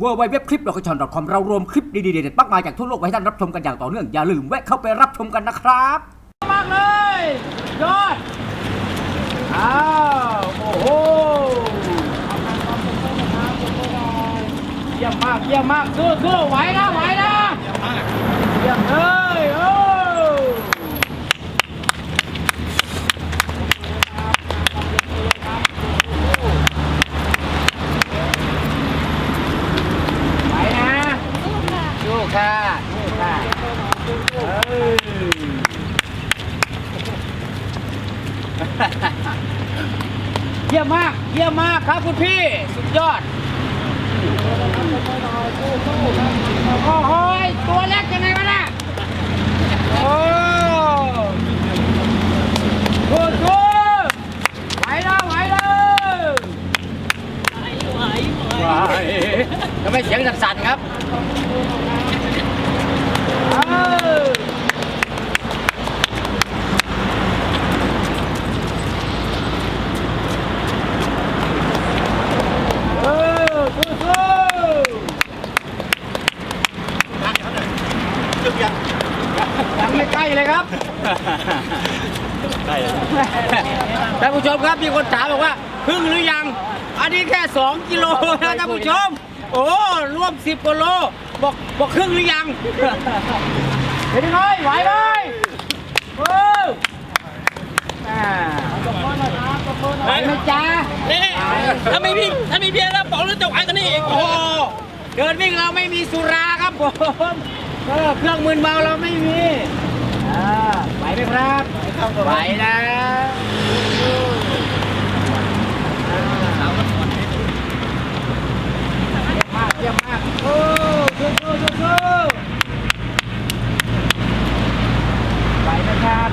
w w w c l i p l o c a t i o n c o m เรารวมคลิปดีๆเด็ดๆมากมายจากทั่วโลกไว้ให้ท่านรับชมกันอย่างต่อเนื่อง อย่าลืมแวะเข้าไปรับชมกันนะครับ มากเลย ยอด อ้าว โอ้โหเยี่ยมมาก เยี่ยมมากสู้สู้ไหวนะไหวนะ เยี่ยมมาก เยี่ยมเลยหวนะสู้ค่ะสู้ค่ะเอ้ย เยี่ยมมาก เยี่ยมมากครับคุณพี่ สุดยอด โอ้โหยตัวเล็กยังไงวะน่ะโอ้โหดูไหวแล้วไหวแล้วไหวไหวทำไมเสียงสั่นๆครับเอ้าเออสู้ๆ ยังไม่ ใกล้เลยครับใช่แล้วท่านผู้ชมครับมีคนถามบอกว่าพึ่งหรือยัง อันนี้แค่ 2 กิโลนะท่านผู้ชม โอ้ร่วม 10กิโลบอกบอกครึ่งหรือยังเห็นไหมไหวไหมโอ้อ่าไหวไหมจ๊ะนี่ถ้าไม่พี่ถ้ามีเบียร์แล้วบอกแล้วจะไหวกันนี่อีกโอ้โหเดินวิ่งเราไม่มีสุราครับผมเออเครื่องมือเมาเราไม่มี อ่าไหวไหมครับไหวนะมากเยี่ยมมากโอ้สู้สู้สู้สู้ไหวนะครับ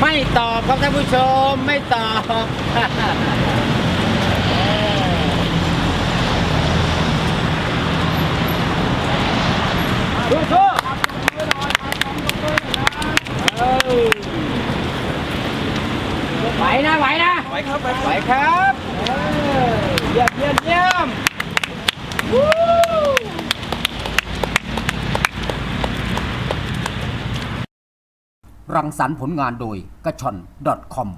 ไม่ตอบครับท่านผู้ชมไม่ตอบ สู้สู้เอ้ยไหว นะไหวนะไหวครับไหวไหวครับเออเยี่ยมเยี่ยมเยี่ยมวู้รังสรรค์ผลงานโดยกระชอน .com